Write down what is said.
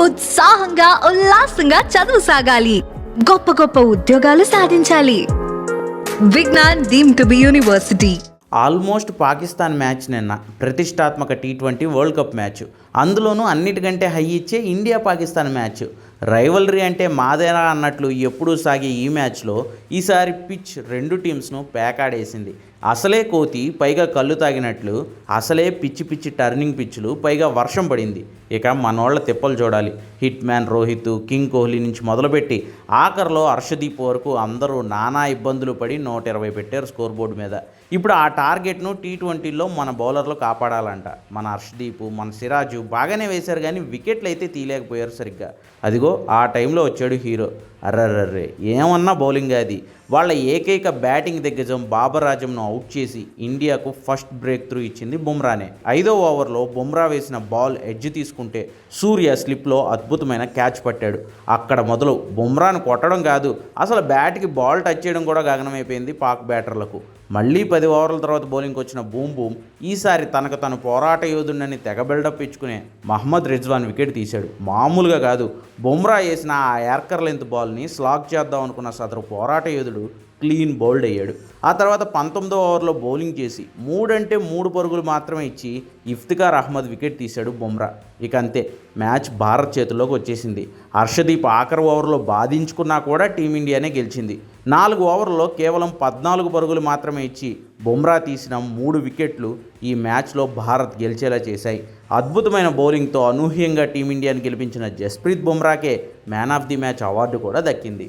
ఉత్సాహంగా ఉల్లాసంగా చదువు సాగాలి. గొప్ప గొప్ప ఉద్యోగాలు సాధించాలి. Vignan deemed to be university. Almost Pakistan match నిన్న ప్రతిష్టాత్మక T twenty world cup match. అందులోనూ అన్నిటికంటే హై ఇచ్చే ఇండియా పాకిస్తాన్ మ్యాచ్. రైవలరీ అంటే మాదేనా అన్నట్లు ఎప్పుడూ సాగే ఈ మ్యాచ్లో ఈసారి పిచ్ రెండు టీమ్స్ను పేకాడేసింది. అసలే కోతి పైగా కళ్ళు తాగినట్లు అసలే పిచ్చి పిచ్చి టర్నింగ్ పిచ్చులు పైగా వర్షం పడింది. ఇక మనోళ్ళ తిప్పలు చూడాలి. Hit man Rohit king Kohli నుంచి మొదలుపెట్టి ఆఖరిలో హర్షదీప్ వరకు అందరూ నానా ఇబ్బందులు పడి నూట ఇరవై పెట్టారు స్కోర్ బోర్డు మీద. ఇప్పుడు ఆ టార్గెట్ను టీ ట్వంటీలో మన బౌలర్లు కాపాడాలంట. మన హర్షదీప్ మన సిరాజు బాగానే వేశారు కానీ వికెట్లు అయితే తీయలేకపోయారు సరిగ్గా. అదిగో ఆ టైంలో వచ్చాడు హీరో. అర్రర్రర్రే ఏమన్నా బౌలింగ్ అది. వాళ్ళ ఏకైక బ్యాటింగ్ దిగ్గజం బాబర్ ఆజంను అవుట్ చేసి ఇండియాకు ఫస్ట్ బ్రేక్ త్రూ ఇచ్చింది బుమ్రానే. ఐదో ఓవర్లో బుమ్రా వేసిన బాల్ ఎడ్జ్ తీసుకుంటే సూర్య స్లిప్లో అద్భుతమైన క్యాచ్ పట్టాడు. అక్కడ మొదలు బుమ్రాను కొట్టడం కాదు అసలు బ్యాట్కి బాల్ టచ్ చేయడం కూడా గగనమైపోయింది పాక్ బ్యాటర్లకు. మళ్ళీ పది ఓవర్ల తర్వాత బౌలింగ్కి వచ్చిన బూమ్ బూమ్ ఈసారి తనకు తను పోరాట యోధుడని తెగ బిల్డప్ ఇచ్చుకునే మహమ్మద్ రిజ్వాన్ వికెట్ తీశాడు. మామూలుగా కాదు బుమ్రా వేసిన ఆ యార్కర్ లెంత్ బాల్ని స్లాగ్ చేద్దాం అనుకున్న సదరు పోరాట యోధుడు క్లీన్ బౌల్డ్ అయ్యాడు. ఆ తర్వాత పంతొమ్మిదో ఓవర్లో బౌలింగ్ చేసి మూడంటే మూడు పరుగులు మాత్రమే ఇచ్చి ఇఫ్తికార్ అహ్మద్ వికెట్ తీశాడు బుమ్రా. ఇక అంతే మ్యాచ్ భారత్ చేతిలోకి వచ్చేసింది. హర్షదీప్ ఆఖరి ఓవర్లో బాధించుకున్నా కూడా టీమిండియానే గెలిచింది. నాలుగు ఓవర్లో కేవలం పద్నాలుగు పరుగులు మాత్రమే ఇచ్చి బుమ్రా తీసిన మూడు వికెట్లు ఈ మ్యాచ్లో భారత్ గెలిచేలా చేశాయి. అద్భుతమైన బౌలింగ్తో అనూహ్యంగా టీమిండియాని గెలిపించిన Jasprit బుమ్రాకే man of the match award కూడా దక్కింది.